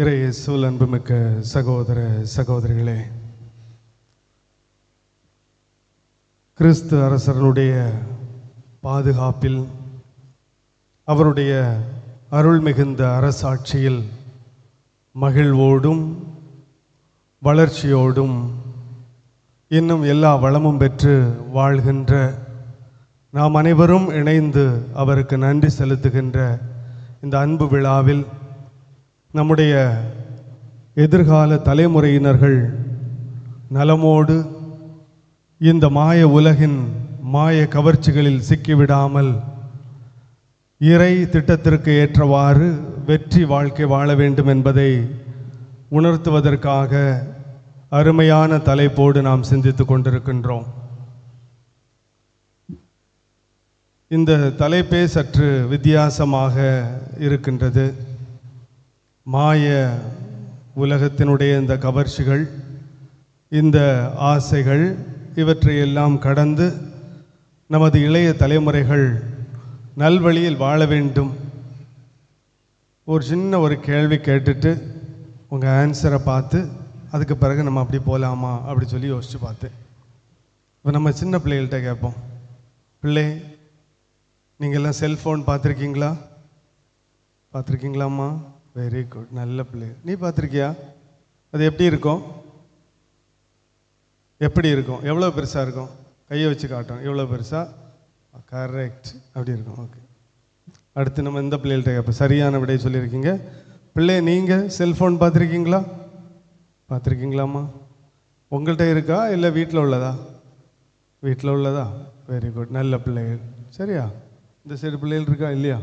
இறையேசுவில் அன்புமிக்க சகோதர சகோதரிகளே கிறிஸ்து அரசனுடைய பாதுகாப்பில் அவருடைய அருள் மிகுந்த அரசாட்சியில் மகிழ்வோடும் வளர்ச்சியோடும் இன்னும் எல்லா வளமும் பெற்று வாழ்கின்ற நாம் அனைவரும் இணைந்து அவருக்கு நன்றி செலுத்துகின்ற இந்த அன்பு விழாவில் நம்முடைய எதிர்கால தலைமுறையினர்கள் நலமோடு இந்த மாய உலகின் மாய கவர்ச்சிகளில் சிக்கிவிடாமல் இறை திட்டத்திற்கு ஏற்றவாறு வெற்றி வாழ்க்கை வாழ வேண்டும் என்பதை உணர்த்துவதற்காக அருமையான தலைப்போடு நாம் சிந்தித்து கொண்டிருக்கின்றோம். இந்த தலைப்பே சற்று வித்தியாசமாக இருக்கின்றது. மாய உலகத்தினுடைய இந்த கவர்ச்சிகள் இந்த ஆசைகள் இவற்றையெல்லாம் கடந்து நமது இளைய தலைமுறைகள் நல்வழியில் வாழ வேண்டும். ஒரு சின்ன ஒரு கேள்வி கேட்டுட்டு உங்கள் ஆன்சரை பார்த்து அதுக்கு பிறகு நம்ம அப்படி போகலாமா அப்படி சொல்லி யோசித்து பார்த்தேன் இப்போ நம்ம சின்ன பிள்ளைகள்கிட்ட கேட்போம். பிள்ளை நீங்கள்லாம் செல்ஃபோன் பார்த்துருக்கீங்களா? பார்த்துருக்கீங்களாம்மா. வெரி குட் நல்ல பிள்ளை. நீ பார்த்துருக்கியா? அது எப்படி இருக்கும்? எப்படி இருக்கும்? எவ்வளோ பெருசாக இருக்கும்? கையை வச்சு காட்டும் எவ்வளோ பெருசாக கரெக்ட் அப்படி இருக்கும். ஓகே அடுத்து நம்ம இந்த பிள்ளைகள்கிட்ட கேட்போம். சரியான விடை சொல்லியிருக்கீங்க. பிள்ளை நீங்கள் செல்ஃபோன் பார்த்துருக்கீங்களா? பார்த்துருக்கீங்களாம்மா? உங்கள்கிட்ட இருக்கா? இல்லை வீட்டில் உள்ளதா? வீட்டில் உள்ளதா? வெரி குட் நல்ல பிள்ளைகள். சரியா? இந்த சைடு பிள்ளைகள் இருக்கா? இல்லையா?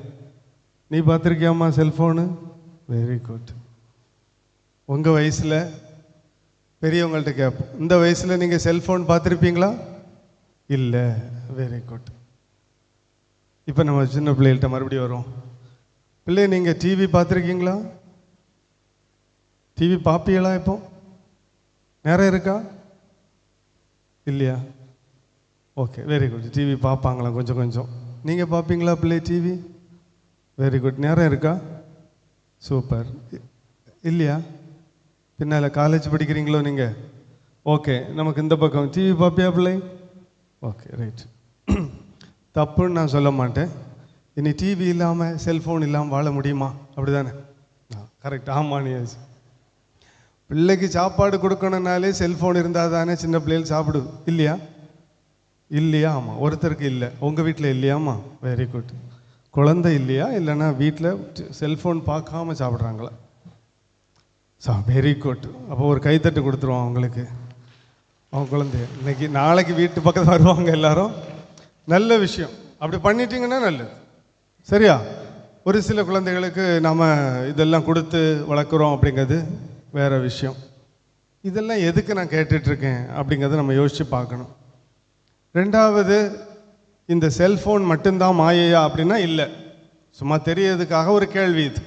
நீ பார்த்துருக்கியாம்மா செல்ஃபோனு வெரி குட் உங்கள் வயசில் பெரியவங்கள்ட்ட கேட்போம் இந்த வயசில் நீங்கள் செல்ஃபோன் பார்த்துருப்பீங்களா? இல்லை. வெரி குட் இப்போ நம்ம சின்ன பிள்ளைகள்கிட்ட மறுபடியும் வரும் பிள்ளை நீங்கள் டிவி பார்த்துருக்கீங்களா? டிவி பார்ப்பீங்களா இப்போ? நேரம் இருக்கா? இல்லையா? ஓகே வெரி குட் டிவி பார்ப்பாங்களா கொஞ்சம் கொஞ்சம். நீங்கள் பார்ப்பீங்களா பிள்ளை டிவி வெரி குட் நேரம் இருக்கா? சூப்பர் இல்லையா? பின்னால் காலேஜ் படிக்கிறீங்களோ நீங்கள் ஓகே நமக்கு இந்த பக்கம் டிவி பார்ப்பியா பிள்ளை? ஓகே ரைட் தப்புன்னு நான் சொல்ல மாட்டேன். இனி டிவி இல்லாமல் செல்ஃபோன் இல்லாமல் வாழ முடியுமா? அப்படி தானே கரெக்ட் ஆமாம் நீ பிள்ளைக்கு சாப்பாடு கொடுக்கணுன்னாலே செல்ஃபோன் இருந்தால் தானே சின்ன பிள்ளைகள் சாப்பிடு இல்லையா? இல்லையா ஆமாம் ஒருத்தருக்கு இல்லை. உங்கள் வீட்டில் இல்லையாம்மா வெரி குட் குழந்தை இல்லையா? இல்லைன்னா வீட்டில் செல்ஃபோன் பார்க்காம சாப்பிட்றாங்களா? சா வெரி குட் அப்போ ஒரு கைத்தட்டு கொடுத்துருவோம் அவங்களுக்கு. அவங்க குழந்தைய. இன்னைக்கு நாளைக்கு வீட்டு பக்கத்தில் வருவாங்க எல்லாரும். நல்ல விஷயம். அப்படி பண்ணிட்டீங்கன்னா நல்லது. சரியா? ஒரு சில குழந்தைகளுக்கு நாம் இதெல்லாம் கொடுத்து வளர்க்குறோம் அப்படிங்கிறது வேறு விஷயம். இதெல்லாம் எதுக்கு நான் கேட்டுட்ருக்கேன் அப்படிங்கிறத நம்ம யோசித்து பார்க்கணும். ரெண்டாவது இந்த செல்ஃபோன் மட்டும்தான் மாயையா அப்படின்னா இல்லை. சும்மா தெரியறதுக்காக ஒரு கேள்வி இது.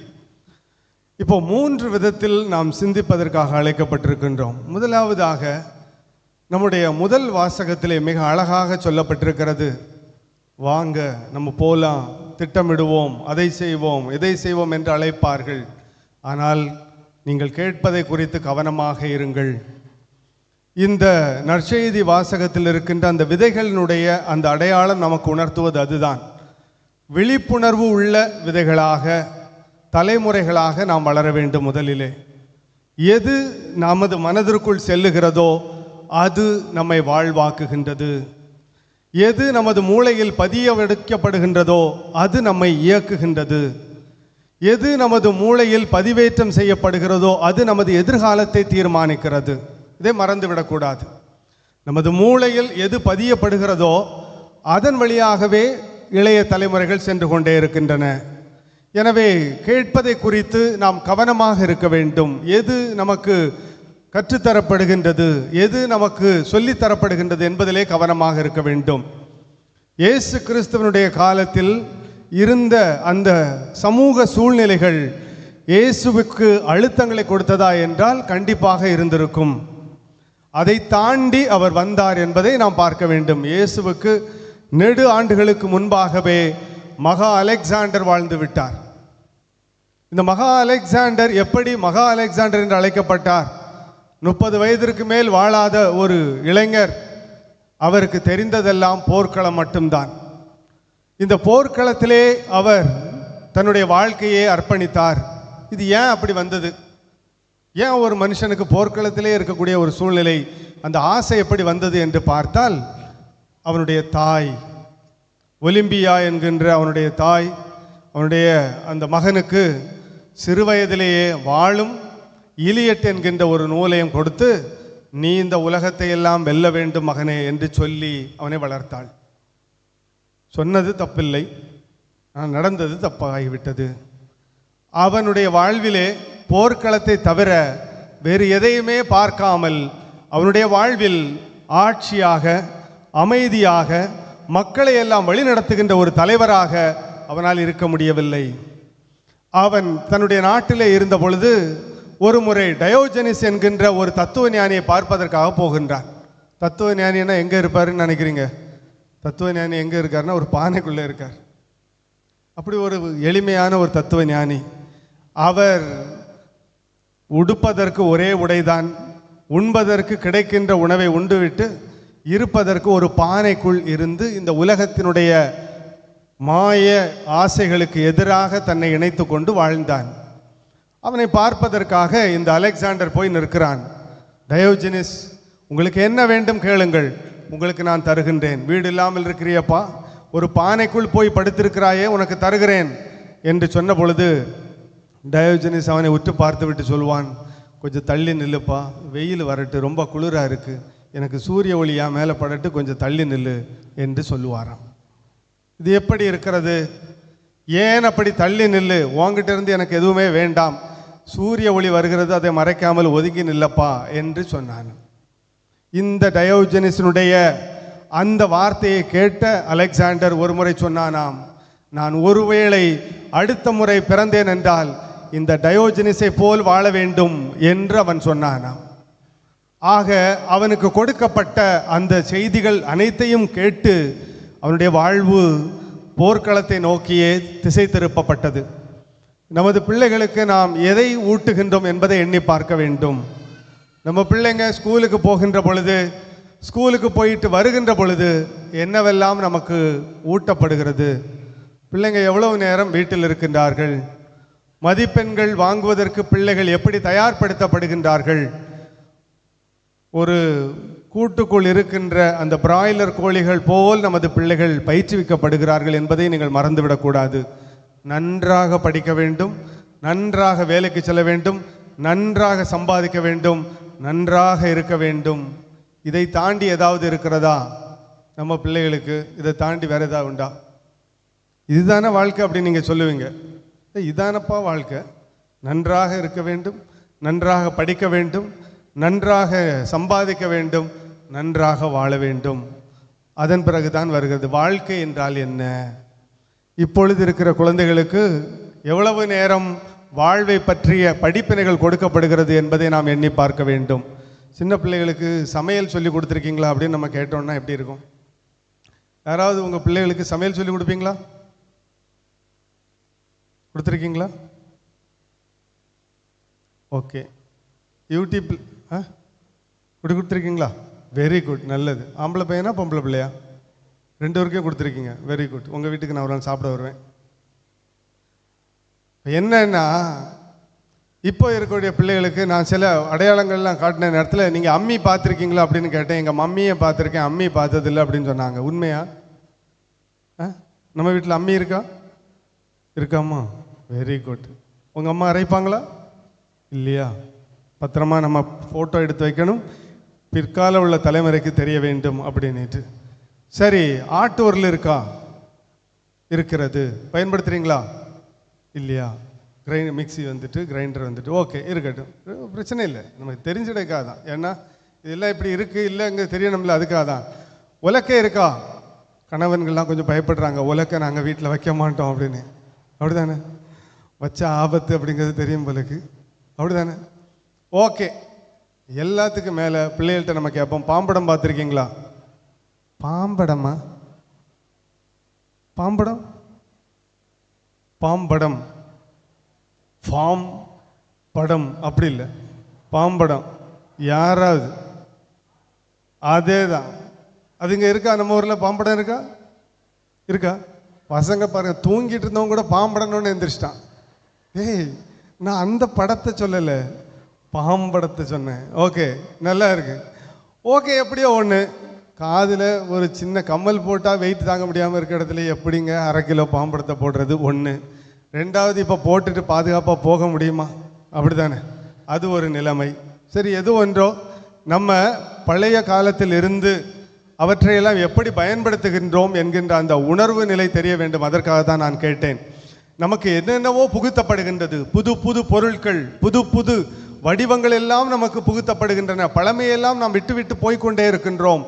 இப்போ மூன்று விதத்தில் நாம் சிந்திப்பதற்காக அழைக்கப்பட்டிருக்கின்றோம். முதலாவதாக நம்முடைய முதல் வாசகத்திலே மிக அழகாக சொல்லப்பட்டிருக்கிறது. வாங்க நம்ம போலாம் திட்டமிடுவோம் அதை செய்வோம் இதை செய்வோம் என்று அழைப்பார்கள். ஆனால் நீங்கள் கேட்பதை குறித்து கவனமாக இருங்கள். இந்த நற்செய்தி வாசகத்தில் இருக்கின்ற அந்த விதைகளினுடைய அந்த அடையாளம் நமக்கு உணர்த்துவது அதுதான். விழிப்புணர்வு உள்ள விதைகளாக தலைமுறைகளாக நாம் வளர வேண்டும் முதலிலே. எது நமது மனதிற்குள் செல்லுகிறதோ அது நம்மை வாழ்வாக்குகின்றது. எது நமது மூளையில் பதிய வைக்கப்படுகின்றதோ அது நம்மை இயக்குகின்றது. எது நமது மூளையில் பதிவேற்றம் செய்யப்படுகிறதோ அது நமது எதிர்காலத்தை தீர்மானிக்கிறது. இதை மறந்துவிடக்கூடாது நமது மூளையில் எது பதியப்படுகிறதோ அதன் வழியாகவே இளைய தலைமுறைகள் சென்று கொண்டே இருக்கின்றன. எனவே கேட்பதை குறித்து நாம் கவனமாக இருக்க வேண்டும். எது நமக்கு கற்றுத்தரப்படுகின்றது? எது நமக்கு சொல்லித்தரப்படுகின்றது என்பதிலே கவனமாக இருக்க வேண்டும். இயேசு கிறிஸ்துவனுடைய காலத்தில் இருந்த அந்த சமூக சூழ்நிலைகள் இயேசுவுக்கு அழுத்தங்களை கொடுத்ததா என்றால் கண்டிப்பாக இருந்திருக்கும். அதை தாண்டி அவர் வந்தார் என்பதை நாம் பார்க்க வேண்டும். இயேசுவுக்கு நெடு ஆண்டுகளுக்கு முன்பாகவே மகா அலெக்சாண்டர் வாழ்ந்து விட்டார். இந்த மகா அலெக்சாண்டர் எப்படி மகா அலெக்சாண்டர் என்று அழைக்கப்பட்டார்? முப்பது வயதிற்கு மேல் வாழாத ஒரு இளைஞர். அவருக்கு தெரிந்ததெல்லாம் போர்க்களம் மட்டும்தான். இந்த போர்க்களத்திலே அவர் தன்னுடைய வாழ்க்கையை அர்ப்பணித்தார். இது ஏன் அப்படி வந்தது? ஏன் ஒரு மனுஷனுக்கு போர்க்களத்திலே இருக்கக்கூடிய ஒரு சூழ்நிலை அந்த ஆசை எப்படி வந்தது என்று பார்த்தால் அவனுடைய தாய் ஒலிம்பியா என்கின்ற அவனுடைய தாய் அவனுடைய அந்த மகனுக்கு சிறுவயதிலேயே வாழும் இலியட் என்கின்ற ஒரு நூலையும் கொடுத்து நீ இந்த உலகத்தை எல்லாம் வெல்ல வேண்டும் மகனே என்று சொல்லி அவனை வளர்த்தாள். சொன்னது தப்பில்லை. நான் நடந்தது தப்பாகிவிட்டது. அவனுடைய வாழ்விலே போர்க்களத்தை தவிர வேறு எதையுமே பார்க்காமல் அவனுடைய வாழ்வில் ஆட்சியாக அமைதியாக மக்களை எல்லாம் வழிநடத்துகின்ற ஒரு தலைவராக அவனால் இருக்க முடியவில்லை. அவன் தன்னுடைய நாட்டிலே இருந்த பொழுது ஒரு முறை டயோஜனிஸ் என்கின்ற ஒரு தத்துவ ஞானியை பார்ப்பதற்காக போகின்றான். தத்துவ ஞானின்னா எங்கே இருப்பாருன்னு நினைக்கிறீங்க? தத்துவ ஞானி எங்கே இருக்காருன்னா ஒரு பானைக்குள்ளே இருக்கார். அப்படி ஒரு எளிமையான ஒரு தத்துவ ஞானி. அவர் உடுப்பதற்கு ஒரே உடைதான் உண்பதற்கு கிடைக்கின்ற உணவை உண்டுவிட்டு இருப்பதற்கு ஒரு பானைக்குள் இருந்து இந்த உலகத்தினுடைய மாய ஆசைகளுக்கு எதிராக தன்னை இணைத்து கொண்டு வாழ்ந்தான். அவனை பார்ப்பதற்காக இந்த அலெக்சாண்டர் போய் நிற்கிறான். டயோஜினிஸ் உங்களுக்கு என்ன வேண்டும் கேளுங்கள். உங்களுக்கு நான் தருகின்றேன். வீடு இல்லாமல் இருக்கிறியப்பா. ஒரு பானைக்குள் போய் படுத்திருக்கிறாயே உனக்கு தருகிறேன் என்று சொன்ன பொழுது டயோஜனிஸ் அவனை உற்று பார்த்து விட்டு சொல்வான் கொஞ்சம் தள்ளி நில்லுப்பா வெயில் வரட்டு ரொம்ப குளிராக இருக்குது எனக்கு சூரிய ஒளியா மேலே படட்டு கொஞ்சம் தள்ளி நில்லு என்று சொல்லுவாராம். இது எப்படி இருக்கிறது? ஏன் அப்படி தள்ளி நில்லு? உங்ககிட்ட இருந்து எனக்கு எதுவுமே வேண்டாம். சூரிய ஒளி வருகிறது அதை மறைக்காமல் ஒதுங்கி நில்லப்பா என்று சொன்னான். இந்த டயோஜனிஸினுடைய அந்த வார்த்தையை கேட்ட அலெக்சாண்டர் ஒரு முறை சொன்னானாம் நான் ஒருவேளை அடுத்த முறை பிறந்தேன் என்றால் இந்த டயோஜனிஸை போல் வாழ வேண்டும் என்று அவன் சொன்னானாம். ஆக அவனுக்கு கொடுக்கப்பட்ட அந்த செய்திகள் அனைத்தையும் கேட்டு அவனுடைய வாழ்வு போர்க்களத்தை நோக்கியே திசை திருப்பப்பட்டது. நமது பிள்ளைகளுக்கு நாம் எதை ஊட்டுகின்றோம் என்பதை எண்ணி பார்க்க வேண்டும். நம்ம பிள்ளைங்க ஸ்கூலுக்கு போகின்ற பொழுது ஸ்கூலுக்கு போயிட்டு வருகின்ற பொழுது என்னவெல்லாம் நமக்கு ஊட்டப்படுகிறது? பிள்ளைங்க எவ்வளவு நேரம் வீட்டில் இருக்கின்றார்கள்? மதிப்பெண்கள் வாங்குவதற்கு பிள்ளைகள் எப்படி தயார்படுத்தப்படுகின்றார்கள்? ஒரு கூட்டுக்குள் இருக்கின்ற அந்த பிராய்லர் கோழிகள் போல் நமது பிள்ளைகள் பயிற்றுவிக்கப்படுகிறார்கள் என்பதை நீங்கள் மறந்துவிடக்கூடாது. நன்றாக படிக்க வேண்டும் நன்றாக வேலைக்கு செல்ல வேண்டும் நன்றாக சம்பாதிக்க வேண்டும் நன்றாக இருக்க வேண்டும். இதை தாண்டி ஏதாவது இருக்கிறதா? நம்ம பிள்ளைகளுக்கு இதை தாண்டி வேறு ஏதாவது உண்டா? இதுதானே வாழ்க்கை அப்படின்னு நீங்கள் சொல்லுவீங்க. இதானப்பா வாழ்க்கை. நன்றாக இருக்க வேண்டும் நன்றாக படிக்க வேண்டும் நன்றாக சம்பாதிக்க வேண்டும் நன்றாக வாழ வேண்டும். அதன் பிறகுதான் வருகிறது வாழ்க்கை என்றால் என்ன? இப்பொழுது இருக்கிற குழந்தைகளுக்கு எவ்வளவு நேரம் வாழ்வை பற்றிய படிப்பினைகள் கொடுக்கப்படுகிறது என்பதை நாம் எண்ணி பார்க்க வேண்டும். சின்ன பிள்ளைகளுக்கு சமையல் சொல்லி கொடுத்துருக்கீங்களா அப்படின்னு நம்ம கேட்டோம்னா எப்படி இருக்கும்? யாராவது உங்கள் பிள்ளைகளுக்கு சமையல் சொல்லி கொடுப்பீங்களா? கொடுத்துருக்கீங்களா? ஓகே. யூடியூப் ஆ? இப்படி கொடுத்துருக்கீங்களா? வெரி குட் நல்லது. ஆம்பளை பையனா பொம்பளை பிள்ளையா? ரெண்டு வரைக்கும் கொடுத்துருக்கீங்க. வெரி குட் உங்கள் வீட்டுக்கு நான் ஒரு நாள் சாப்பிட வருவேன். என்னன்னா இப்போ இருக்கக்கூடிய பிள்ளைகளுக்கு நான் சில அடையாளங்கள்லாம் காட்டின நேரத்தில் நீங்கள் அம்மி பார்த்துருக்கீங்களா அப்படின்னு கேட்டேன். எங்கள் மம்மியை பார்த்துருக்கேன். அம்மி பார்த்ததில்லை அப்படின்னு சொன்னாங்க. உண்மையா? ஆ? நம்ம வீட்டில் அம்மி இருக்கா? இருக்காமா வெரி குட் உங்கள் அம்மா அரைப்பாங்களா? இல்லையா? பத்திரமா நம்ம ஃபோட்டோ எடுத்து வைக்கணும். பிற்கால உள்ள தலைமுறைக்கு தெரிய வேண்டும் அப்படின்னுட்டு. சரி ஆட்டு உரல் இருக்கா? இருக்கிறது. பயன்படுத்துகிறீங்களா இல்லையா? கிரைண்ட் மிக்சி வந்துட்டு கிரைண்டர் வந்துட்டு. ஓகே இருக்கட்டும். பிரச்சனை இல்லை. நமக்கு தெரிஞ்சிடக்காக தான் ஏன்னா இதெல்லாம் இப்படி இருக்குது இல்லைங்க தெரியணும்ல அதுக்காக தான் உலக்கை இருக்கா? கணவன்கள்லாம் கொஞ்சம் பயப்படுறாங்க. உலக்கை நாங்கள் வீட்டில் வைக்க மாட்டோம் அப்படின்னு. அப்படிதானே? வச்ச ஆபத்து அப்படிங்கிறது தெரியும் போலக்கு. அப்படிதானே? ஓகே. எல்லாத்துக்கும் மேலே பிள்ளைகள்கிட்ட நம்ம கேட்போம். பாம்படம் பார்த்துருக்கீங்களா? பாம்படமா? பாம்படம்? பாம்படம். ஃபாம் படம். அப்படி இல்லை. பாம்படம். யாராவது. அதே தான் அது இங்கே இருக்கா? நம்ம ஊரில் பாம்படம் இருக்கா? இருக்கா? பசங்க பாருங்க தூங்கிட்டு இருந்தவங்க கூட பாம்படணும்னு எந்திரிச்சிட்டான். ஏய் நான் அந்த படத்தை சொல்லலை. பாம்படத்தை சொன்னேன். ஓகே நல்லா இருக்கு. ஓகே எப்படியோ ஒன்று காதில் ஒரு சின்ன கம்மல் போட்டால் வெயிட் தாங்க முடியாமல் இருக்க இடத்துல எப்படிங்க அரை கிலோ பாம்படத்தை போடுறது? ஒன்று ரெண்டாவது இப்போ போட்டுட்டு பாதுகாப்பாக போக முடியுமா? அப்படி தானே அது ஒரு நிலைமை. சரி எது ஒன்றோ? நம்ம பழைய காலத்தில் இருந்து அவற்றையெல்லாம் எப்படி பயன்படுத்துகின்றோம் என்கின்ற அந்த உணர்வு நிலை தெரிய வேண்டும். அதற்காக தான் நான் கேட்டேன். நமக்கு என்னென்னவோ புகுத்தப்படுகின்றது. புது புது பொருட்கள் புது புது வடிவங்கள் எல்லாம் நமக்கு புகுத்தப்படுகின்றன. பழமையெல்லாம் நாம் விட்டுவிட்டு போய்கொண்டே போய்க்கொண்டே இருக்கின்றோம்.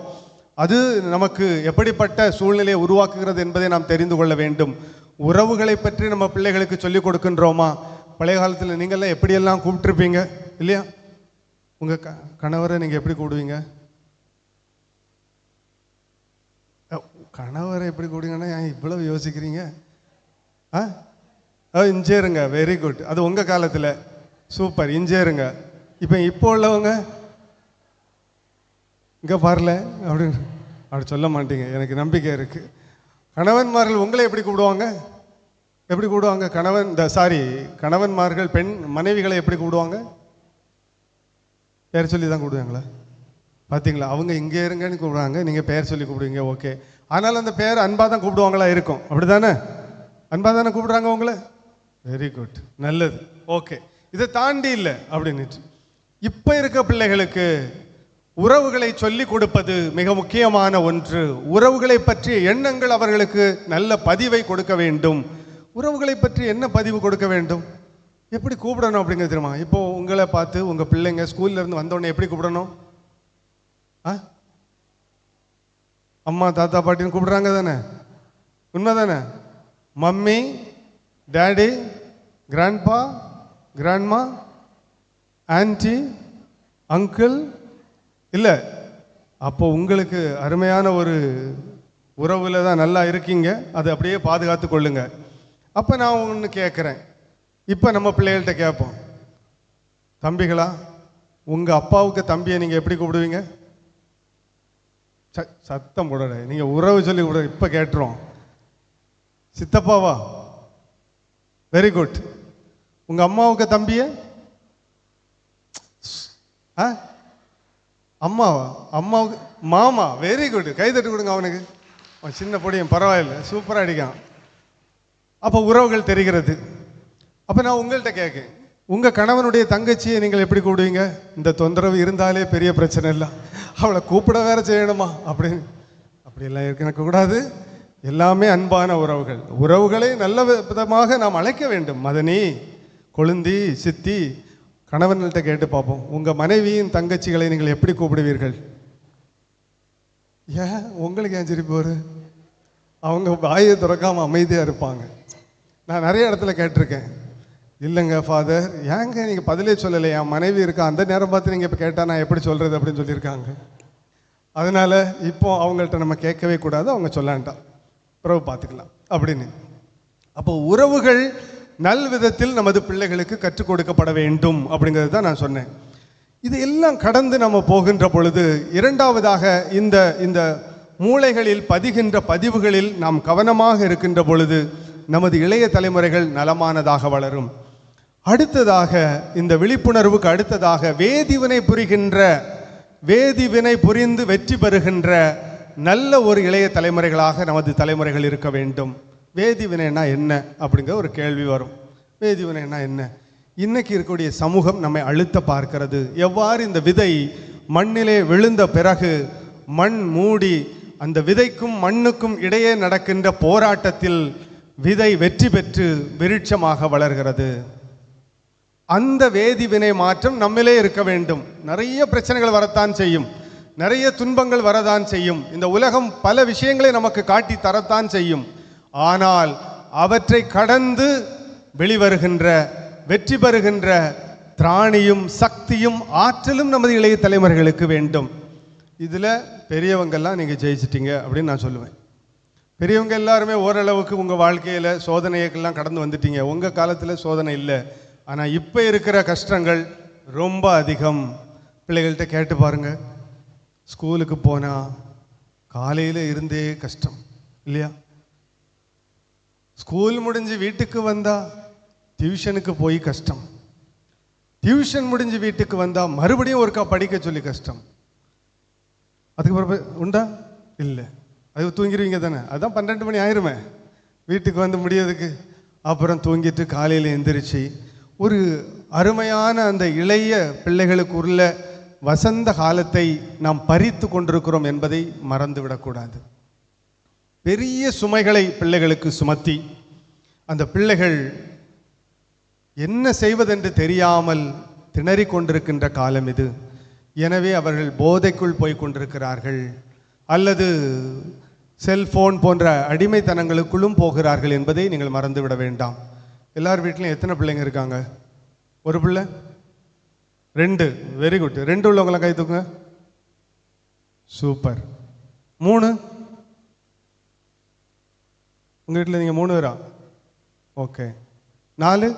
அது நமக்கு எப்படிப்பட்ட சூழ்நிலையை உருவாக்குகிறது என்பதை நாம் தெரிந்து கொள்ள வேண்டும். உறவுகளை பற்றி நம்ம பிள்ளைகளுக்கு சொல்லிக் கொடுக்கின்றோமா? பழைய காலத்தில் நீங்கள்லாம் எப்படியெல்லாம் கூப்பிட்டுருப்பீங்க? இல்லையா? உங்கள் க கணவரை நீங்கள் எப்படி கூடுவீங்க கணவரை எப்படி கூடுவீங்கன்னா ஏன் இவ்வளவு யோசிக்கிறீங்க? ஆ? ஆ வெரி குட் அது உங்கள் காலத்தில். சூப்பர் இஞ்சேருங்க. இப்போ இப்போ உள்ளவங்க? இங்கே பாரல. அப்படின்னு அப்படி சொல்ல மாட்டீங்க. எனக்கு நம்பிக்கை இருக்குது கணவன்மார்கள் உங்களை எப்படி கூப்பிடுவாங்க? எப்படி கூப்பிடுவாங்க? கணவன் இந்த சாரி கணவன்மார்கள் பெண் மனைவிகளை எப்படி கூப்பிடுவாங்க? பேர் சொல்லி தான் கூப்பிடுவாங்களா? பார்த்தீங்களா அவங்க இங்கே இருங்கன்னு கூப்பிடுவாங்க நீங்கள் பேர் சொல்லி கூப்பிடுவீங்க. ஓகே ஆனால் அந்த பேர் அன்பாக தான் கூப்பிடுவாங்களா? இருக்கும். அப்படி தானே அன்பாக தானே கூப்பிடுறாங்க உங்களை? வெரி குட் நல்லது. ஓகே இதை தாண்டி இல்லை அப்படின்னுட்டு இப்போ இருக்க பிள்ளைகளுக்கு உறவுகளை சொல்லிக் கொடுப்பது மிக முக்கியமான ஒன்று. உறவுகளை பற்றிய எண்ணங்கள் அவர்களுக்கு நல்ல பதிவை கொடுக்க வேண்டும். உறவுகளை பற்றி என்ன பதிவு கொடுக்க வேண்டும்? எப்படி கூப்பிடணும் அப்படிங்கிறது தெரியுமா? இப்போ உங்களை பார்த்து உங்கள் பிள்ளைங்க ஸ்கூல்லேருந்து வந்தோடனே எப்படி கூப்பிடணும்? ஆ? அம்மா தாத்தா பாட்டின்னு கூப்பிடுறாங்க தானே? உண்மை தானே mummy daddy grandpa grandma aunty uncle இல்லை அப்போ உங்களுக்கு அருமையான ஒரு உறவில் தான் நல்லா இருக்கீங்க. அதை அப்படியே பாதுகாத்து கொள்ளுங்க. அப்போ நான் ஒன்று கேட்குறேன் இப்போ நம்ம பிள்ளைகள்கிட்ட கேட்போம் தம்பிகளா உங்கள் அப்பாவுக்கு தம்பியை நீங்கள் எப்படி கூப்பிடுவீங்க? ச- சத்தம் போடலை நீங்கள் உறவு சொல்லி கூட இப்போ கேட்டுரும் சித்தப்பாவா? வெரி குட் உங்கள் அம்மாவுக்கு தம்பியை? ஆ? அம்மாவா? அம்மாவுக்கு மாமா வெரி குட் கைதட்டு கொடுங்க அவனுக்கு. அவன் சின்ன பொடியும் பரவாயில்ல. சூப்பராக அடிக்கான் அப்போ உறவுகள் தெரிகிறது. அப்போ நான் உங்கள்கிட்ட கேட்கேன். உங்கள் கணவனுடைய தங்கச்சியை நீங்கள் எப்படி கூப்பிடுவீங்க இந்த தொந்தரவு இருந்தாலே பெரிய பிரச்சனை இல்லை. அவளை கூப்பிட வேற செய்யணுமா? அப்படின்னு. அப்படியெல்லாம் இருக்கக்கூடாது. எல்லாமே அன்பான உறவுகள். உறவுகளை நல்ல விதமாக நாம் அழைக்க வேண்டும். மதனி கொழுந்தி சித்தி கணவன்கிட்ட கேட்டு பார்ப்போம். உங்கள் மனைவியின் தங்கச்சிகளை நீங்கள் எப்படி கூப்பிடுவீர்கள்? ஏன்? உங்களுக்கு ஏன் சிரிப்பு வரும் அவங்க வாயை திறக்காமல் அமைதியாக இருப்பாங்க. நான் நிறைய இடத்துல கேட்டிருக்கேன். இல்லைங்க ஃபாதர் ஏங்க நீங்கள் பதிலே சொல்லலை. என் மனைவி இருக்கா? அந்த நேரம் பார்த்து நீங்கள் இப்போ கேட்டால் நான் எப்படி சொல்கிறது அப்படின்னு சொல்லியிருக்காங்க. அதனால் இப்போ அவங்கள்ட்ட நம்ம கேட்கவே கூடாது. அவங்க சொல்லான்ட்டான் பிறகு பார்த்துக்கலாம். அப்படின்னு. அப்போ உறவுகள் நல் விதத்தில் நமது பிள்ளைகளுக்கு கற்றுக் கொடுக்கப்பட வேண்டும் அப்படிங்கிறது தான் நான் சொன்னேன். இது எல்லாம் கடந்து நம்ம போகின்ற பொழுது இரண்டாவதாக இந்த இந்த மூளைகளில் பதிகின்ற பதிவுகளில் நாம் கவனமாக இருக்கின்ற பொழுது நமது இளைய தலைமுறைகள் நலமானதாக வளரும். அடுத்ததாக இந்த விழிப்புணர்வுக்கு அடுத்ததாக வேதிவினை புரிகின்ற வேதிவினை புரிந்து வெற்றி பெறுகின்ற நல்ல ஒரு இளைய தலைமுறைகளாக நமது தலைமுறைகள் இருக்க வேண்டும். வேதிவினைனா என்ன அப்படிங்கிற ஒரு கேள்வி வரும். வேதிவினைனா என்ன? இன்னைக்கு இருக்கக்கூடிய சமூகம் நம்மை அழுத்த பார்க்கிறது. எவ்வாறு இந்த விதை மண்ணிலே விழுந்த பிறகு மண் மூடி அந்த விதைக்கும் மண்ணுக்கும் இடையே நடக்கின்ற போராட்டத்தில் விதை வெற்றி பெற்று விருட்சமாக வளர்கிறது. அந்த வேதி வினை மாற்றம் நம்மிலே இருக்க வேண்டும். நிறைய பிரச்சனைகள் வரத்தான் செய்யும். நிறைய துன்பங்கள் வரதான் செய்யும். இந்த உலகம் பல விஷயங்களை நமக்கு காட்டி தரத்தான் செய்யும். ஆனால் அவற்றை கடந்து வெளிவருகின்ற வெற்றி பெறுகின்ற திராணியும் சக்தியும் ஆற்றலும் நமது இளைய தலைமுறைகளுக்கு வேண்டும். இதில் பெரியவங்கெல்லாம் நீங்கள் ஜெயிச்சிட்டிங்க அப்படின்னு நான் சொல்லுவேன். பெரியவங்க எல்லாருமே ஓரளவுக்கு உங்கள் வாழ்க்கையில் சோதனையெல்லாம் கடந்து வந்துட்டீங்க. உங்கள் காலத்தில் சோதனை இல்லை. ஆனால் இப்போ இருக்கிற கஷ்டங்கள் ரொம்ப அதிகம். பிள்ளைகள்கிட்ட கேட்டு பாருங்கள் ஸ்கூலுக்கு போனால் காலையில் இருந்தே கஷ்டம் இல்லையா? ஸ்கூல் முடிஞ்சு வீட்டுக்கு வந்தால் டியூஷனுக்கு போய் கஷ்டம். டியூஷன் முடிஞ்சு வீட்டுக்கு வந்தால் மறுபடியும் ஒருக்கா படிக்க சொல்லி கஷ்டம். அதுக்கு பிறகு உண்டா? இல்லை. அது தூங்கிடுவீங்க தானே. அதுதான் பன்னெண்டு மணி ஆயிருமே. வீட்டுக்கு வந்து முடியறதுக்கு. அப்புறம் தூங்கிட்டு காலையில் எந்திரிச்சு ஒரு அருமையான அந்த இளைய பிள்ளைகளுக்கு உள்ள வசந்த காலத்தை நாம் பறித்து கொண்டிருக்கிறோம் என்பதை மறந்து விடக்கூடாது பெரிய சுமைகளை பிள்ளைகளுக்கு சுமத்தி அந்த பிள்ளைகள் என்ன செய்வதென்று தெரியாமல் திணறிக் கொண்டிருக்கின்ற காலம் இது. எனவே அவர்கள் போதைக்குள் போய் கொண்டிருக்கிறார்கள். அல்லது செல்போன் போன்ற அடிமைத்தனங்களுக்குள்ளும் போகிறார்கள் என்பதை நீங்கள் மறந்துவிட வேண்டாம். எல்லார் வீட்லையும் எத்தனை பிள்ளைங்க இருக்காங்க? ஒரு பிள்ளை? ரெண்டு வெரி குட் ரெண்டு உள்ளவங்களாம் கை தூக்குங்க. சூப்பர் மூணு. உங்கள் வீட்டில் நீங்கள் மூணு பேரா? ஓகே நாலு.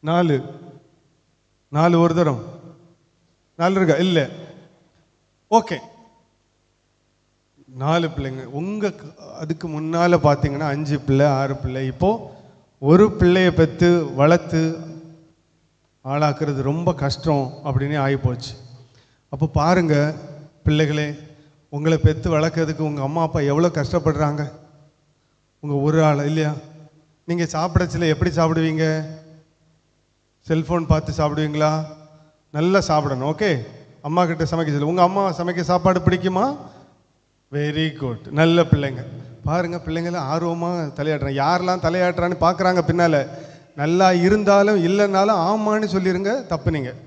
நாலு. நாலு ஒரு தரம். நாலு இருக்கா? இல்லை. ஓகே நாலு பிள்ளைங்க. உங்கள் அதுக்கு முன்னால் பார்த்தீங்கன்னா அஞ்சு பிள்ளை ஆறு பிள்ளை. இப்போது ஒரு பிள்ளையை பெற்று வளர்த்து ஆளாக்குறது ரொம்ப கஷ்டம் அப்படின்னு ஆகிப்போச்சு அப்போ பாருங்கள் பிள்ளைகளே உங்களை பெற்று வளர்க்கறதுக்கு உங்கள் அம்மா அப்பா எவ்வளோ கஷ்டப்படுறாங்க? உங்கள் ஒரு ஆள் இல்லையா? நீங்கள் சாப்பிடச்சில எப்படி சாப்பிடுவீங்க? செல்ஃபோன் பார்த்து சாப்பிடுவீங்களா? நல்லா சாப்பிடணும் ஓகே அம்மா கிட்ட சமைக்க சொல்லு. உங்கள் அம்மா சமைக்க சாப்பாடு பிடிக்குமா? வெரி குட் நல்ல பிள்ளைங்க. பாருங்கள் பிள்ளைங்களாம் ஆர்வமாக தலையாட்டுறாங்க. யாரெல்லாம் தலையாட்டுறான்னு பார்க்குறாங்க பின்னால் நல்லா இருந்தாலும் இல்லைன்னாலும் ஆமான்னு சொல்லிடுங்க தப்பு நீங்கள்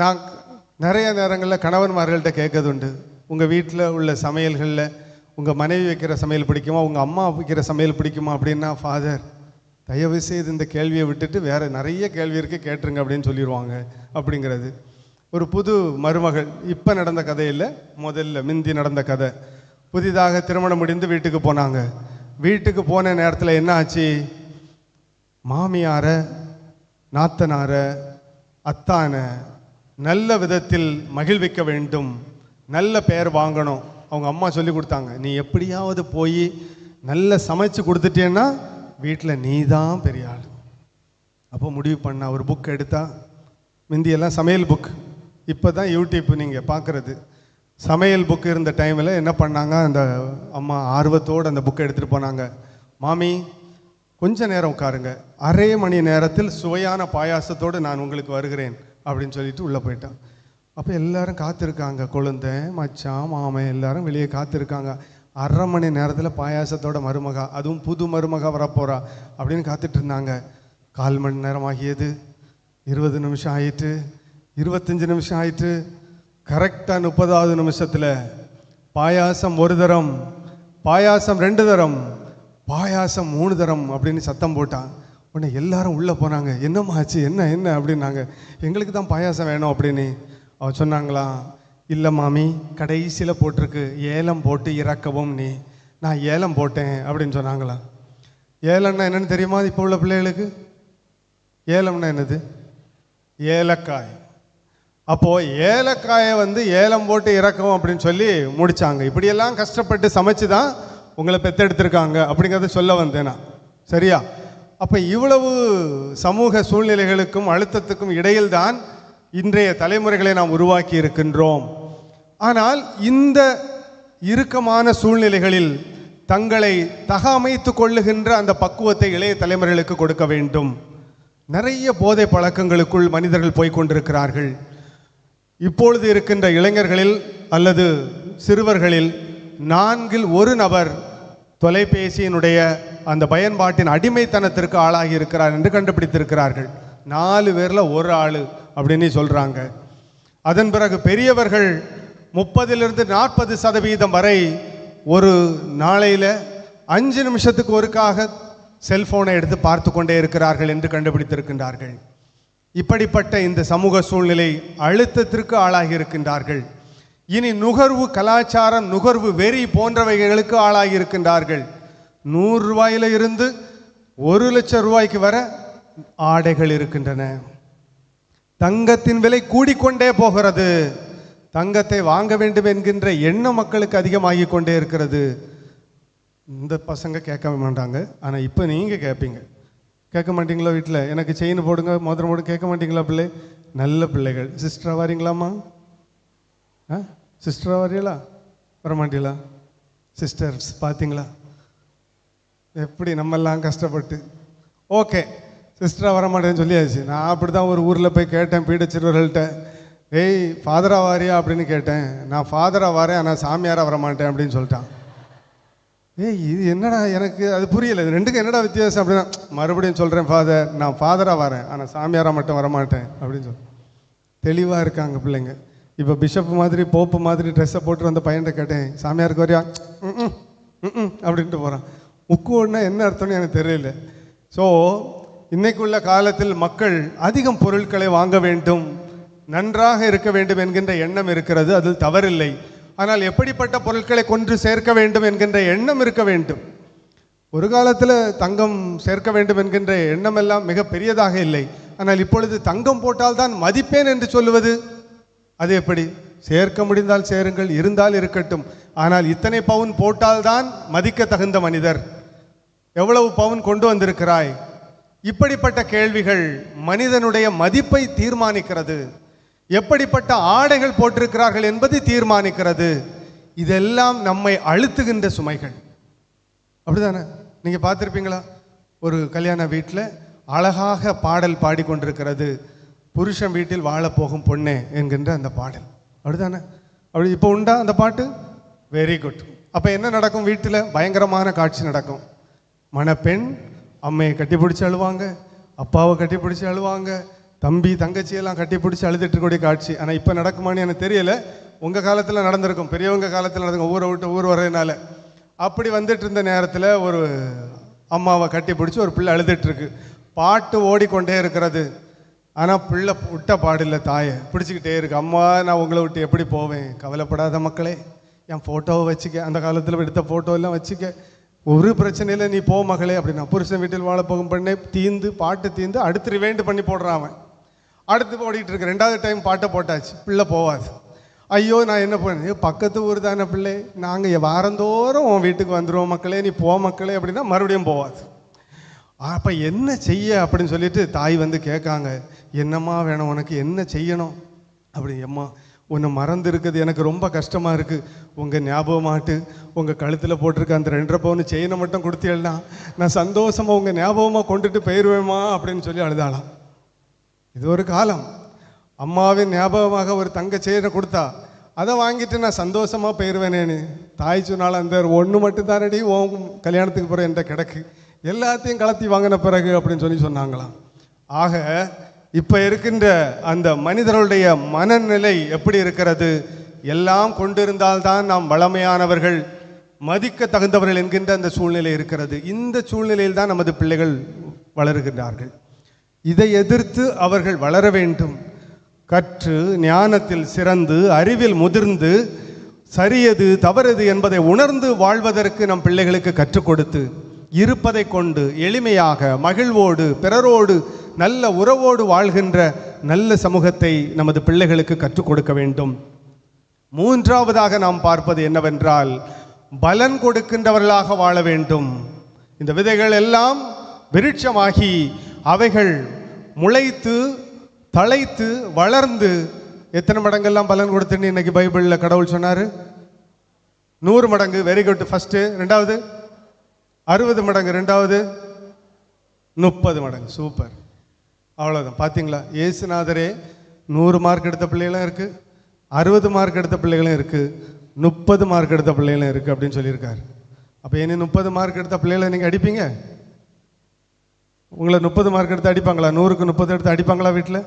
நான் நிறைய நேரங்களில் கணவன்மார்கள்ட்ட கேட்கறது உண்டு. உங்கள் வீட்டில் உள்ள சமையல்களில் உங்கள் மனைவி வைக்கிற சமையல் பிடிக்குமா உங்கள் அம்மா வைக்கிற சமையல் பிடிக்குமா அப்படின்னா ஃபாதர் தயவு செய்து இந்த கேள்வியை விட்டுட்டு வேறு நிறைய கேள்வி இருக்கு கேட்டுருங்க அப்படின்னு சொல்லிடுவாங்க அப்படிங்கிறது. ஒரு புது மருமகள் இப்போ நடந்த கதையில் முதல்ல மிந்தி நடந்த கதை. புதிதாக திருமணம் முடிந்து வீட்டுக்கு போனாங்க. வீட்டுக்கு போன நேரத்தில் என்ன ஆச்சு? மாமியார நாத்தனார அத்தான நல்ல விதத்தில் மகிழ்விக்க வேண்டும். நல்ல பெயர் வாங்கணும். அவங்க அம்மா சொல்லி கொடுத்தாங்க. நீ எப்படியாவது போய் நல்ல சமைச்சு கொடுத்துட்டேன்னா வீட்டில் நீ தான் பெரிய ஆள். அப்போ முடிவு பண்ண ஒரு புக் எடுத்தா முந்தியெல்லாம் சமையல் புக் இப்போ தான் யூடியூப் நீங்கள் பார்க்குறது சமையல் புக் இருந்த டைமில் என்ன பண்ணாங்க? அந்த அம்மா ஆர்வத்தோடு அந்த புக்கை எடுத்துகிட்டு போனாங்க. மாமி கொஞ்ச நேரம் உட்காருங்க. அரை மணி நேரத்தில் சுவையான பாயாசத்தோடு நான் உங்களுக்கு வருகிறேன் அப்படின்னு சொல்லிட்டு உள்ளே போயிட்டான். அப்போ எல்லாரும் காத்திருக்காங்க. கொழுந்தை மச்சான் மாமன் எல்லாரும் வெளியே காத்திருக்காங்க. அரை மணி நேரத்தில் பாயாசத்தோட மருமகா அதுவும் புது மருமகா வரப்போகிறா அப்படின்னு காத்துட்டு இருந்தாங்க. கால் மணி நேரம் ஆகியது. இருபது நிமிஷம் ஆயிட்டு இருபத்தஞ்சி நிமிஷம் ஆயிட்டு கரெக்டாக முப்பதாவது நிமிஷத்தில் பாயாசம் ஒரு தரம் பாயாசம் ரெண்டு தரம் பாயாசம் மூணு தரம் அப்படின்னு சத்தம் போட்டான். உடனே எல்லாரும் உள்ளே போனாங்க. என்னம்மா ஆச்சு என்ன? என்ன? அப்படின்னாங்க. எங்களுக்கு தான் பாயாசம் வேணும் அப்படின்னு. அவ சொன்னாங்களா இல்லை மாமி கடைசியில் போட்டிருக்கு. ஏலம் போட்டு இறக்கவும் நீ. நான் ஏலம் போட்டேன் அப்படின்னு சொன்னாங்களா. ஏலம்னா என்னன்னு தெரியுமா இப்போ உள்ள பிள்ளைகளுக்கு? ஏலம்னா என்னது? ஏலக்காய். அப்போது ஏலக்காயை வந்து ஏலம் போட்டு இறக்கவும் அப்படின்னு சொல்லி முடித்தாங்க இப்படியெல்லாம் கஷ்டப்பட்டு சமைச்சு தான் உங்களை பெத்தெடுத்திருக்காங்க அப்படிங்கிறத சொல்ல வந்தேன். நான் சரியா? அப்போ இவ்வளவு சமூக சூழ்நிலைகளுக்கும் அழுத்தத்துக்கும் இடையில்தான் இன்றைய தலைமுறைகளை நாம் உருவாக்கி இருக்கின்றோம். ஆனால் இந்த இறுக்கமான சூழ்நிலைகளில் தங்களை தகமைத்து கொள்ளுகின்ற அந்த பக்குவத்தை இளைய தலைமுறைகளுக்கு கொடுக்க வேண்டும். நிறைய போதை பழக்கங்களுக்குள் மனிதர்கள் போய்கொண்டிருக்கிறார்கள் இப்பொழுது இருக்கின்ற இளைஞர்களில் அல்லது சிறுவர்களில் நான்கில் ஒரு நபர் தொலைபேசியினுடைய அந்த பயன்பாட்டின் அடிமைத்தனத்திற்கு ஆளாகி இருக்கிறார் என்று கண்டுபிடித்திருக்கிறார்கள். நாலு பேரில் ஒரு ஆள் அப்படின்னு சொல்கிறாங்க அதன் பிறகு பெரியவர்கள் முப்பதிலிருந்து நாற்பது சதவீதம் வரை ஒரு நாளையில் அஞ்சு நிமிஷத்துக்கு ஒருக்காக செல்ஃபோனை எடுத்து பார்த்து கொண்டே இருக்கிறார்கள் என்று கண்டுபிடித்திருக்கின்றார்கள். இப்படிப்பட்ட இந்த சமூக சூழ்நிலை அழுத்தத்திற்கு ஆளாகி இருக்கின்றார்கள். இனி நுகர்வு கலாச்சாரம் நுகர்வு வெறி போன்றவைகளுக்கு ஆளாகி இருக்கின்றார்கள் நூறு ரூபாயில இருந்து ஒரு லட்சம் ரூபாய்க்கு வர ஆடைகள் இருக்கின்றன. தங்கத்தின் விலை கூடிக்கொண்டே போகிறது. தங்கத்தை வாங்க வேண்டும் என்கின்ற எண்ணம் மக்களுக்கு அதிகமாகி கொண்டே இருக்கிறது. இந்த பசங்க கேட்க மாட்டாங்க. ஆனால் இப்போ நீங்கள் கேட்பீங்க கேட்க மாட்டீங்களா வீட்டில் எனக்கு செயின் போடுங்க மோதிரம் போடுங்க கேட்க மாட்டீங்களா பிள்ளை? நல்ல பிள்ளைகள். சிஸ்டரா வரீங்களாம்மா? ஆ? சிஸ்டராக வரீங்களா வரமாட்டீங்களா? சிஸ்டர்ஸ் பார்த்தீங்களா எப்படி நம்மெல்லாம் கஷ்டப்பட்டு. ஓகே சிஸ்டராக வரமாட்டேன்னு சொல்லியாச்சு. நான் அப்படி தான் ஒரு ஊரில் போய் கேட்டேன் பீடச்சிறுவர்கள்ட்ட ஏய் ஃபாதராக வாரியா? அப்படின்னு கேட்டேன். நான் ஃபாதராக வரேன் ஆனால் சாமியாராக வர மாட்டேன் அப்படின்னு சொல்லிட்டான். ஏய் இது என்னடா எனக்கு அது புரியல. இது ரெண்டுக்கும் என்னடா வித்தியாசம் அப்படின்னா மறுபடியும் சொல்கிறேன் ஃபாதர் நான் ஃபாதராக வரேன் ஆனால் சாமியாராக மட்டும் வரமாட்டேன் அப்படின்னு சொல் தெளிவாக இருக்காங்க பிள்ளைங்க. இப்போ பிஷப் மாதிரி போப்பு மாதிரி ட்ரெஸ்ஸை போட்டு வந்த பையன்கிட்ட கேட்டேன் சாமியாருக்கு வரையா? ம் ம், ம் ம் அப்படின்ட்டு போகிறான் முக்குன்னா என்ன அர்த்தம்னு எனக்கு தெரியல. ஸோ இன்னைக்குள்ள காலத்தில் மக்கள் அதிகம் பொருட்களை வாங்க வேண்டும் நன்றாக இருக்க வேண்டும் என்கின்ற எண்ணம் இருக்கிறது அதில் தவறில்லை. ஆனால் எப்படிப்பட்ட பொருட்களை கொன்று சேர்க்க வேண்டும் என்கின்ற எண்ணம் இருக்க வேண்டும். ஒரு காலத்தில் தங்கம் சேர்க்க வேண்டும் என்கின்ற எண்ணம் எல்லாம் மிக பெரியதாக இல்லை. ஆனால் இப்பொழுது தங்கம் போட்டால் தான் மதிப்பேன் என்று சொல்லுவது? அது எப்படி? சேர்க்க முடிந்தால் சேருங்கள் இருந்தால் இருக்கட்டும். ஆனால் இத்தனை பவுன் போட்டால்தான் மதிக்க தகுந்த மனிதர். எவ்வளவு பவுன் கொண்டு வந்திருக்கிறாய்? இப்படிப்பட்ட கேள்விகள் மனிதனுடைய மதிப்பை தீர்மானிக்கிறது. எப்படிப்பட்ட ஆடைகள் போட்டிருக்கிறார்கள் என்பது தீர்மானிக்கிறது. இதெல்லாம் நம்மை அழுத்துகின்ற சுமைகள். அப்படிதானே? நீங்கள் பார்த்துருப்பீங்களா? ஒரு கல்யாண வீட்டில் அழகாக பாடல் பாடிக்கொண்டிருக்கிறது. புருஷன் வீட்டில் வாழப்போகும் பொண்ணே என்கின்ற அந்த பாடல். அப்படிதானே அப்படி இப்போ உண்டா அந்த பாட்டு? வெரி குட் அப்போ என்ன நடக்கும் வீட்டில்? பயங்கரமான காட்சி நடக்கும். மணப்பெண் அம்மையை கட்டி பிடிச்சி அழுவாங்க அப்பாவை கட்டி பிடிச்சி அழுவாங்க தம்பி தங்கச்சியெல்லாம் கட்டி பிடிச்சி அழுதுட்டு இருக்கக்கூடிய காட்சி. ஆனால் இப்போ நடக்குமான்னு எனக்கு தெரியலை. உங்கள் காலத்தில் நடந்திருக்கும். பெரியவங்க காலத்தில் நடந்திருக்கும் ஊரை விட்டு ஊர் வர்றதுனால. அப்படி வந்துட்டு இருந்த நேரத்தில் ஒரு அம்மாவை கட்டி பிடிச்சி ஒரு பிள்ளை அழுதுட்டுருக்கு பாட்டு ஓடிக்கொண்டே இருக்கிறது. ஆனால் பிள்ளை விட்ட பாடில்லை தாயை. பிடிச்சிக்கிட்டே இருக்கு. அம்மா நான் உங்களை விட்டு எப்படி போவேன்? கவலைப்படாத மக்களே. என் ஃபோட்டோவை வச்சுக்க. அந்த காலத்தில் எடுத்த ஃபோட்டோ எல்லாம் வச்சுக்க. ஒரு பிரச்சனையில் நீ போ மகளே அப்படின்னா. புருஷன் வீட்டில் வாழ போகும் பெண்ணே தீந்து பாட்டு தீந்து அடுத்து ரிவைண்டு பண்ணி போடுறான் அவன். அடுத்து ஓடிக்கிட்டு இருக்கு. ரெண்டாவது டைம் பாட்டை போட்டாச்சு. பிள்ளை போவாது. ஐயோ நான் என்ன பண்ணேன் பக்கத்து ஊர் தானே பிள்ளை. நாங்கள் வாரந்தோறும் உன் வீட்டுக்கு வந்துடுவோம் மக்களே. நீ போ மக்களே அப்படின்னா மறுபடியும் போவாது. அப்போ என்ன செய்ய அப்படின்னு சொல்லிட்டு தாய் வந்து கேட்காங்க. என்னம்மா வேணும்? உனக்கு என்ன செய்யணும்? அப்படி அம்மா உன்னை மறந்து இருக்குது எனக்கு ரொம்ப கஷ்டமாக இருக்குது உங்கள் ஞாபகமாட்டு உங்கள் கழுத்தில் போட்டிருக்க அந்த ரெண்டரை பவுன் செயினை மட்டும் கொடுத்தீங்கன்னா நான் சந்தோஷமாக உங்கள் ஞாபகமாக கொண்டுட்டு போயிடுவேம்மா அப்படின்னு சொல்லி அழுதாளாம். இது ஒரு காலம். அம்மாவின் ஞாபகமாக ஒரு தங்க செயினை கொடுத்தா அதை வாங்கிட்டு நான் சந்தோஷமாக போயிடுவேனேன்னு தாய் சொன்னாலும் அந்த ஒன்று மட்டும் தானடி உன் கல்யாணத்துக்கு போகிற என்கிட்ட கிடக்கு. எல்லாத்தையும் கலத்தி வாங்கின பிறகு அப்படின்னு சொல்லி சொன்னாங்களாம். ஆக இப்போ இருக்கின்ற அந்த மனிதர்களுடைய மனநிலை எப்படி இருக்கிறது? எல்லாம் கொண்டிருந்தால்தான் நாம் வளமையானவர்கள் மதிக்க தகுந்தவர்கள் என்கின்ற அந்த சூழ்நிலை இருக்கிறது. இந்த சூழ்நிலையில் தான் நமது பிள்ளைகள் வளருகின்றார்கள். இதை எதிர்த்து அவர்கள் வளர வேண்டும். கற்று ஞானத்தில் சிறந்து அறிவில் முதிர்ந்து சரியது தவறுது என்பதை உணர்ந்து வாழ்வதற்கு நம் பிள்ளைகளுக்கு கற்றுக் கொடுத்து இருப்பதை கொண்டு எளிமையாக மகிழ்வோடு பிறரோடு நல்ல உறவோடு வாழ்கின்ற நல்ல சமூகத்தை நமது பிள்ளைகளுக்கு கற்றுக் கொடுக்க வேண்டும். மூன்றாவதாக நாம் பார்ப்பது என்னவென்றால் பலன் கொடுக்கின்றவர்களாக வாழ வேண்டும். இந்த விதைகள் எல்லாம் விருட்சமாகி அவைகள் முளைத்து தழைத்து வளர்ந்து எத்தனை மடங்கெல்லாம் பலன் கொடுத்துன்னு இன்னைக்கு பைபிளில் கடவுள் சொன்னார்? நூறு மடங்கு வெரி குட் ஃபஸ்ட்டு ரெண்டாவது அறுபது மடங்கு ரெண்டாவது முப்பது மடங்கு. சூப்பர். அவ்வளோதான் பார்த்தீங்களா இயேசுநாதரே நூறு மார்க் எடுத்த பிள்ளைகளும் இருக்குது அறுபது மார்க் எடுத்த பிள்ளைகளும் இருக்குது முப்பது மார்க் எடுத்த பிள்ளைகளும் இருக்குது அப்படின்னு சொல்லியிருக்காரு. அப்போ இனி முப்பது மார்க் எடுத்த பிள்ளைகளை நீங்கள் அடிப்பீங்க? உங்களை முப்பது மார்க் எடுத்து அடிப்பாங்களா? நூறுக்கு முப்பது எடுத்து அடிப்பாங்களா வீட்டில்?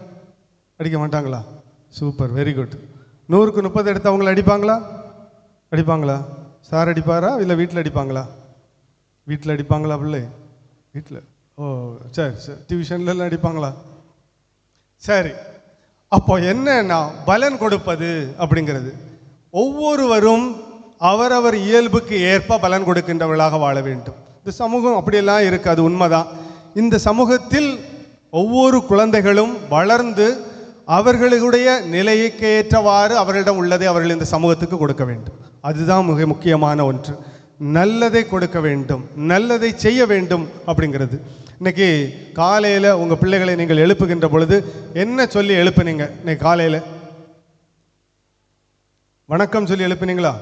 அடிக்க மாட்டாங்களா? சூப்பர். Very good. நூறுக்கு முப்பது எடுத்து அவங்கள அடிப்பாங்களா? அடிப்பாங்களா? சார் அடிப்பாரா? இல்லை வீட்டில் அடிப்பாங்களா? வீட்டில் அடிப்பாங்களா பிள்ளை? வீட்டில் ஓ சரி சரி. டியூஷன்லாம் அடிப்பாங்களா? சரி. அப்போ என்னன்னா பலன் கொடுப்பது அப்படிங்கிறது. ஒவ்வொருவரும் அவரவர் இயல்புக்கு ஏற்ப பலன் கொடுக்கின்றவர்களாக வாழ வேண்டும். இந்த சமூகம் அப்படியெல்லாம் இருக்காது அது உண்மைதான். இந்த சமூகத்தில் ஒவ்வொரு குழந்தைகளும் வளர்ந்து அவர்களுடைய நிலைக்கு ஏற்றவாறு அவர்களிடம் உள்ளதை அவர்கள் இந்த சமூகத்துக்கு கொடுக்க வேண்டும். அதுதான் மிக முக்கியமான ஒன்று. நல்லதை கொடுக்க வேண்டும் நல்லதை செய்ய வேண்டும் அப்படிங்கிறது. இன்னைக்கு காலையில் உங்கள் பிள்ளைகளை நீங்கள் எழுப்புகின்ற பொழுது என்ன சொல்லி எழுப்புனீங்க? இன்னைக்கு காலையில்? வணக்கம் சொல்லி எழுப்புனீங்களா?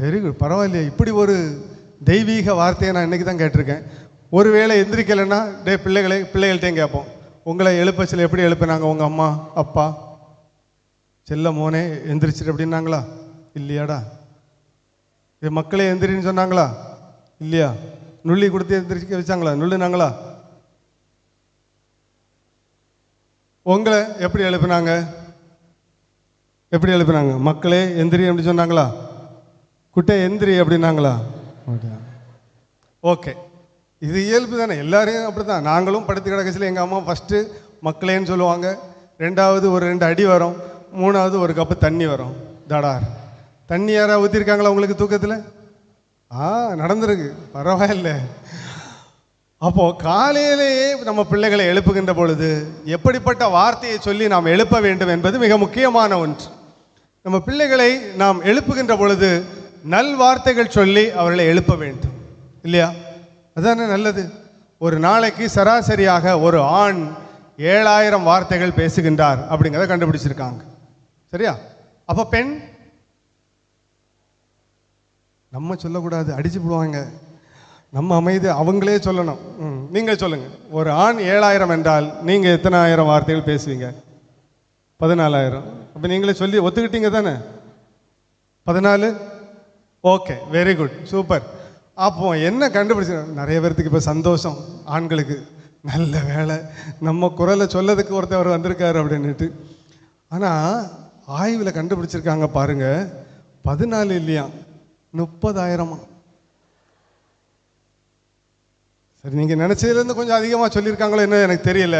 வெரி குட் பரவாயில்லையே. இப்படி ஒரு தெய்வீக வார்த்தையை நான் இன்றைக்கி தான் கேட்டிருக்கேன். ஒருவேளை எந்திரிக்கலைன்னா டே பிள்ளைகளை பிள்ளைகள்கிட்டையும் கேட்போம். உங்களை எழுப்ப சில எப்படி எழுப்புனாங்க உங்கள் அம்மா அப்பா? செல்ல மோனே எந்திரிச்சிட்டு அப்படின்னாங்களா? இல்லையாடா. இது மக்களே எந்திரின்னு சொன்னாங்களா? இல்லையா? நுள்ளி கொடுத்து எந்திரிக்க வச்சாங்களா? நுள்ளுனாங்களா? உங்களை எப்படி எழுப்புனாங்க? எப்படி எழுப்புனாங்க? மக்களே எந்திரி அப்படி சொன்னாங்களா? குட்டை எந்திரி அப்படின்னாங்களா? ஓகே. இது இயல்பு தானே. எல்லாரையும் அப்படி தான் நாங்களும் படுத்து கிடக்கச்சில் எங்கள் அம்மா ஃபஸ்ட்டு மக்களேன்னு சொல்லுவாங்க. ரெண்டாவது ஒரு ரெண்டு அடி வரும். மூணாவது ஒரு கப்பு தண்ணி வரும். தடார். தண்ணி யாராவது ஊற்றிருக்காங்களா உங்களுக்கு தூக்கத்தில்? ஆ நடந்திருக்கு. பரவாயில்ல. அப்போது காலையிலேயே நம்ம பிள்ளைகளை எழுப்புகின்ற பொழுது எப்படிப்பட்ட வார்த்தையை சொல்லி நாம் எழுப்ப வேண்டும் என்பது மிக முக்கியமான ஒன்று. நம்ம பிள்ளைகளை நாம் எழுப்புகின்ற பொழுது நல் வார்த்தைகள் சொல்லி அவர்களை எழுப்ப வேண்டும். இல்லையா? அதானே நல்லது. ஒரு நாளைக்கு சராசரியாக ஒரு ஆண் ஏழாயிரம் வார்த்தைகள் பேசுகின்றார் அப்படிங்கிறத கண்டுபிடிச்சிருக்காங்க. சரியா? அப்போ பெண் நம்ம சொல்லக்கூடாது அடிச்சு போடுவாங்க. நம்ம அமைதி அவங்களே சொல்லணும். ம், நீங்க சொல்லுங்க. ஒரு ஆண் ஏழாயிரம் என்றால் நீங்க எத்தனை ஆயிரம் வார்த்தைகள் பேசுவீங்க? பதினாலாயிரம். அப்போ நீங்களே சொல்லி ஒத்துக்கிட்டீங்க தானே? பதினாலு? ஓகே வெரி குட் சூப்பர் அப்போ என்ன கண்டுபிடிச்சு நிறைய பேர்த்துக்கு இப்போ சந்தோஷம் ஆண்களுக்கு. நல்ல வேலை. நம்ம குரலை சொல்லதுக்கு ஒருத்தவர் வந்திருக்காரு அப்படின்ட்டு ஆனால் ஆய்வில் கண்டுபிடிச்சிருக்காங்க பாருங்க பதினாலு இல்லையா? முப்பதாயிரமா. சரி நீங்கள் நினச்சதுலேருந்து கொஞ்சம் அதிகமாக சொல்லியிருக்காங்களோ என்ன எனக்கு தெரியல.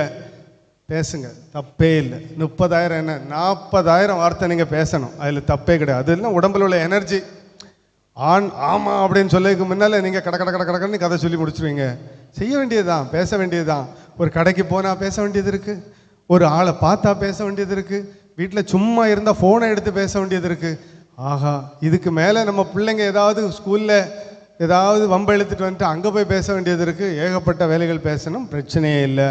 பேசுங்க தப்பே இல்லை. முப்பதாயிரம் என்ன? நாற்பதாயிரம் வார்த்தை நீங்கள் பேசணும். அதில் தப்பே கிடையாது. அது இல்லை உடம்புல உள்ள எனர்ஜி. ஆண் ஆமாம் அப்படின்னு சொல்லதுக்கு முன்னால் நீங்கள் கட கட கட கடன்னு கதை சொல்லி முடிச்சிருவீங்க. செய்ய வேண்டியதுதான் பேச வேண்டியதுதான். ஒரு கடைக்கு போனால் பேச வேண்டியது இருக்குது ஒரு ஆளை பார்த்தா பேச வேண்டியது இருக்குது வீட்டில் சும்மா இருந்தால் ஃபோனை எடுத்து பேச வேண்டியது இருக்குது ஆஹா இதுக்கு மேலே நம்ம பிள்ளைங்க ஏதாவது ஸ்கூலில் ஏதாவது வம்ப எழுத்துட்டு வந்துட்டு அங்கே போய் பேச வேண்டியது இருக்குது ஏகப்பட்ட வேலைகள் பேசணும். பிரச்சனையே இல்லை.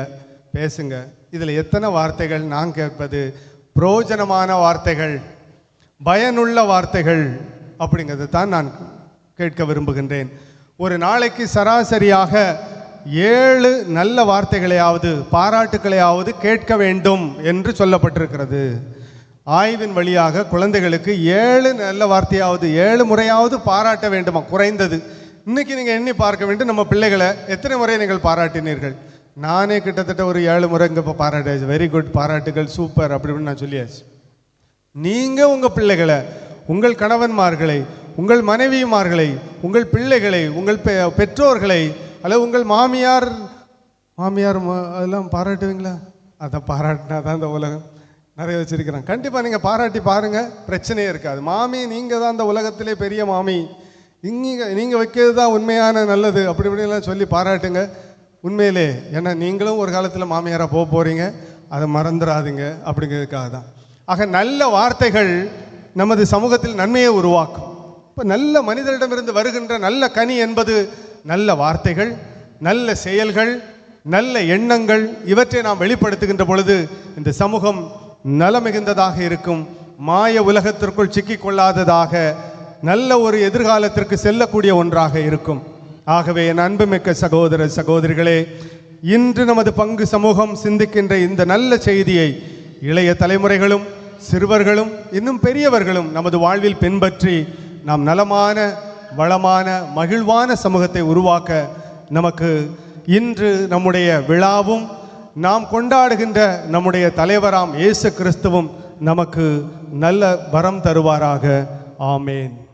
பேசுங்க. இதில் எத்தனை வார்த்தைகள் நான் கேட்பது? புரோஜனமான வார்த்தைகள் பயனுள்ள வார்த்தைகள் அப்படிங்கிறது தான் நான் கேட்க விரும்புகின்றேன். ஒரு நாளைக்கு சராசரியாக ஏழு நல்ல வார்த்தைகளையாவது பாராட்டுக்களையாவது கேட்க வேண்டும் என்று சொல்லப்பட்டிருக்கிறது. ஆய்வின் வழியாக குழந்தைகளுக்கு ஏழு நல்ல வார்த்தையாவது ஏழு முறையாவது பாராட்ட வேண்டுமா? குறைந்தது. இன்னைக்கு நீங்கள் எண்ணி பார்க்க வேண்டும் நம்ம பிள்ளைகளை எத்தனை முறை நீங்கள் பாராட்டினீர்கள்? நானே கிட்டத்தட்ட ஒரு ஏழு முறை இங்கே இப்போ பாராட்டாச்சு வெரி குட் பாராட்டுகள் சூப்பர் அப்படி இப்படின்னு நான் சொல்லியாச்சு. நீங்கள் உங்கள் பிள்ளைகளை உங்கள் கணவன்மார்களை உங்கள் மனைவிமார்களை உங்கள் பிள்ளைகளை உங்கள் பெ- பெற்றோர்களை அல்லது உங்கள் மாமியார் மாமியார் அதெல்லாம் பாராட்டுவீங்களா? அதை பாராட்டினா தான் இந்த உலகம். நிறைய வச்சுருக்கிறேன். கண்டிப்பாக நீங்கள் பாராட்டி பாருங்கள் பிரச்சனையே இருக்காது. மாமி நீங்கள் தான் அந்த உலகத்திலே பெரிய மாமி. இங்கே நீங்கள் வைக்கிறது தான் உண்மையான நல்லது. அப்படி இப்படிலாம் சொல்லி பாராட்டுங்க. உண்மையிலே ஏன்னா நீங்களும் ஒரு காலத்தில் மாமியாராக போக போகிறீங்க அதை மறந்துடாதீங்க. அப்படிங்கிறதுக்காக தான். ஆக நல்ல வார்த்தைகள் நமது சமூகத்தில் நன்மையை உருவாக்கும். இப்போ நல்ல மனிதரிடமிருந்து வருகின்ற நல்ல கனி என்பது நல்ல வார்த்தைகள் நல்ல செயல்கள் நல்ல எண்ணங்கள் இவற்றை நாம் வெளிப்படுத்துகின்ற பொழுது இந்த சமூகம் நலமிகுந்ததாக இருக்கும். மாய உலகத்திற்குள் சிக்கிக்கொள்ளாததாக நல்ல ஒரு எதிர்காலத்திற்கு செல்லக்கூடிய ஒன்றாக இருக்கும். ஆகவே என் அன்புமிக்க சகோதர சகோதரிகளே இன்று நமது பங்கு சமூகம் சிந்திக்கின்ற இந்த நல்ல செய்தியை இளைய தலைமுறைகளும் சிறுவர்களும் இன்னும் பெரியவர்களும் நமது வாழ்வில் பின்பற்றி நாம் நலமான வளமான மகிழ்வான சமூகத்தை உருவாக்க நமக்கு இன்று நம்முடைய விழாவும் நாம் கொண்டாடுகின்ற நம்முடைய தலைவராம் இயேசு கிறிஸ்துவும் நமக்கு நல்ல வரம் தருவாராக. ஆமேன்.